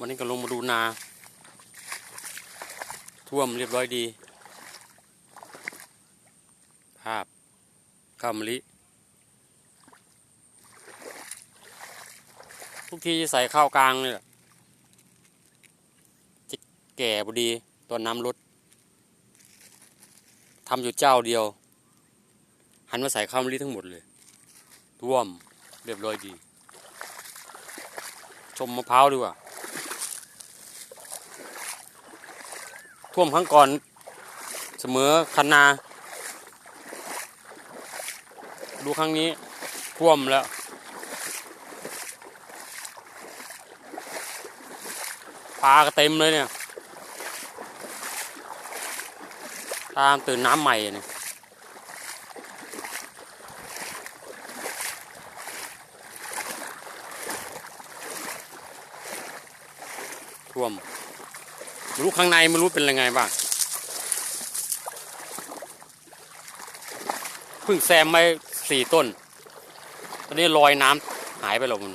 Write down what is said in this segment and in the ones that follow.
วันนี้ก็ลงมาดูนา ท่วมเรียบร้อยดี ภาพข้าวมะลิ ทุกทีจะใส่ข้าวกลางเลยจะแก่พอดีตอนน้ำลดทำอยู่เจ้าเดียว หันมาใส่ข้าวมะลิทั้งหมดเลย ท่วมเรียบร้อยดี ชมมะพร้าวดีกว่า ท่วมครั้งก่อนเสมอคันนา ดูครั้งนี้ท่วมแล้ว ปลาก็เต็มเลยเนี่ยตามตื่นน้ำใหม่เนี่ยท่วม รู้ข้างในไม่รู้เป็นยังไงบ้างเพิ่งแซมไปสี่ต้น ตอนนี้ลอยน้ำหายไปแล้วมัน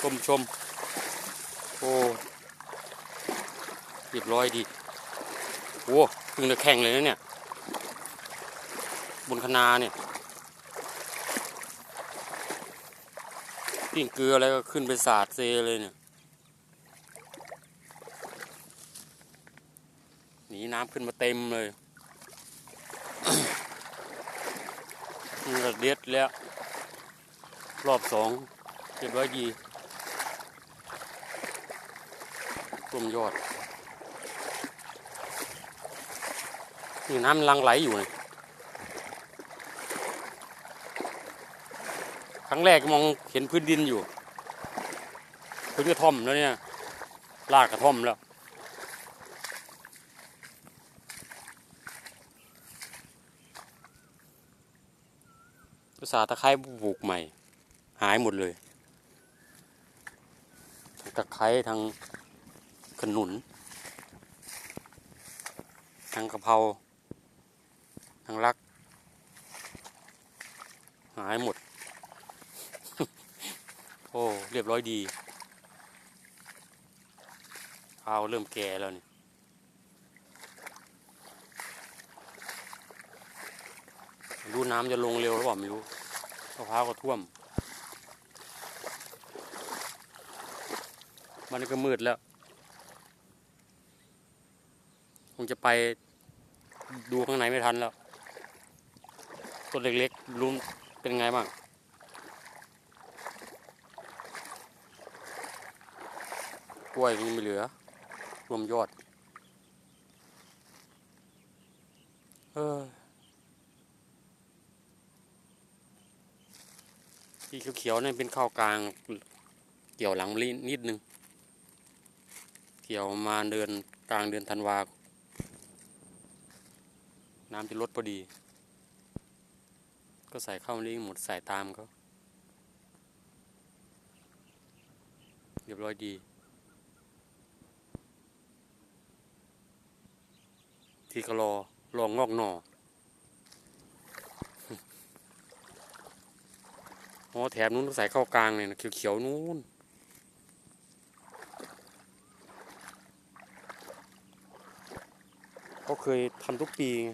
ชมชม โอ้เรียบร้อยดีโอ้เพิ่งจะแข่งเลยนะเนี่ย บนคนาเนี่ยปิ้งเกลืออะไรก็ขึ้นไปสาดเซเลยเนี่ย น้ำขึ้นมาเต็มเลยมันก็เด็ดแล้ว รอบสองเรียบร้อยดีต้มยอด นี่น้ำมันลังไหลอยู่เลยครั้งแรกมองเห็นพื้นดินอยู่ พื้นกระท่อมแล้วเนี่ยลากกระท่อมแล้ว ภาษาตะไคร้ปลูกใหม่ หายหมดเลยตะไคร้ทั้งขนุนทั้งกะเพราทั้งรัก หายหมด โอ้ เรียบร้อยดีข้าวเริ่มแก่แล้วนี่ไม่ รู้น้ำจะลงเร็วหรือเปล่าไม่รู้มะพร้าวก็ท่วม มันก็มืดแล้ว คงจะไปดูข้างในไม่ทันแล้ว ต้นเล็กๆรุ้นเป็นไงบ้างกล้วยยังไม่เหลือ รวมยอด เออ ที่เขียวๆนี่นเป็นข้าวกลางเกี่ยวหลังมลินิดนึง เกี่ยวมาเดือนกลางเดือนธันวา น้ำจะลดพอดี ก็ใส่ข้าวมะลิหมดใส่ตามเขาเรียบร้อยดีที่ก็รอรองอกหน่อ อ๋อแถบนู้นต้องใส่เข้ากลางเลยนะเขียวๆนู้นก็เคยทำทุกปีไง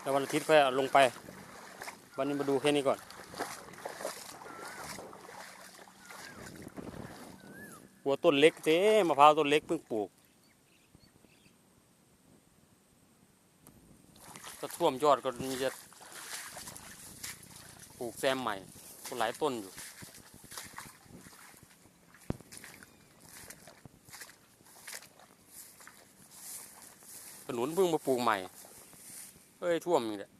แล้ววันอาทิตย์ค่อยลงไป วันนี้มาดูแค่นี้ก่อน หัวต้นเล็กเจ๊มะพร้าวต้นเล็กเพิ่งปลูก็ท่วมยอดก็มีจะปลูกแซมใหม่ก็หลายต้นอยู่ ขนุนเพิ่งมาปลูกใหม่เอ้ยท่วมอีกแหละ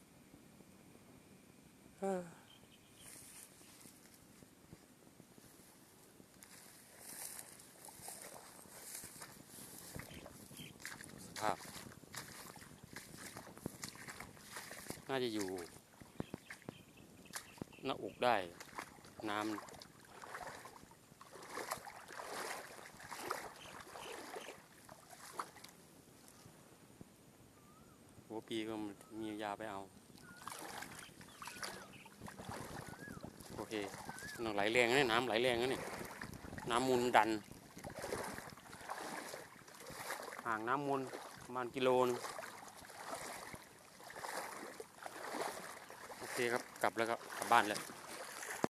สภาพ น่าจะอยู่ หน้าอกได้ น้ำัวปีก็มียาไปเอา โอเคน้ำไหลแรงนะน้ำไหลแรงนะเนี่น้ำมูลดัน ห่างน้ำมูลประมาณกิโลนึง เคครับ กลับแล้วก็กลับบ้านเลย